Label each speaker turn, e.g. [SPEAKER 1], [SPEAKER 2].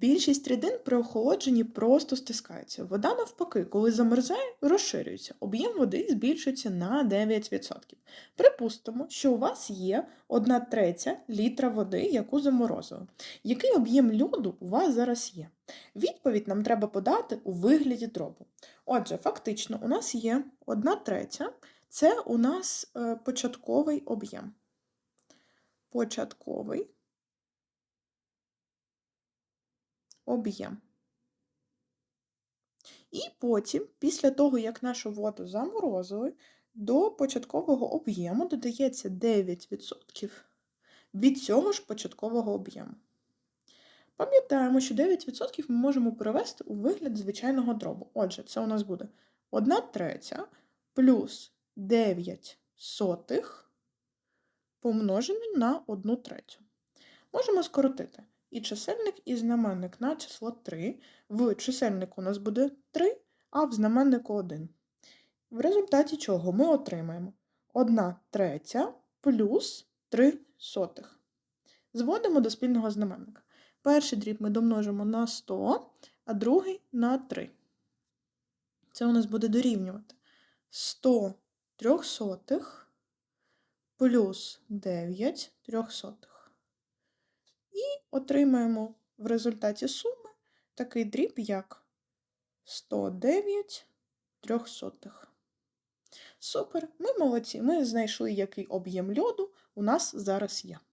[SPEAKER 1] Більшість рідин при охолодженні просто стискається. Вода, навпаки, коли замерзає, розширюється. Об'єм води збільшується на 9%. Припустимо, що у вас є 1 третя літра води, яку заморозили. Який об'єм льоду у вас зараз є? Відповідь нам треба подати у вигляді дробу. Отже, фактично, у нас є 1 третя, це у нас е, початковий об'єм. Початковий об'єм. І потім, після того, як нашу воду заморозили, до початкового об'єму додається 9% від цього ж початкового об'єму. Пам'ятаємо, що 9% ми можемо перевести у вигляд звичайного дробу. Отже, це у нас буде 1 третя плюс 9 сотих помножене на 1 третю. Можемо скоротити і чисельник, і знаменник на число 3. В чисельнику у нас буде 3, а в знаменнику 1. В результаті чого ми отримаємо 1 третя плюс 3 сотих. Зводимо до спільного знаменника. Перший дріб ми домножимо на 100, а другий на 3. Це у нас буде дорівнювати 100 трьохсотих плюс 9 трьохсотих. І отримаємо в результаті суми такий дріб, як 109 трьохсотих. Супер, ми молодці, ми знайшли, який об'єм льоду у нас зараз є.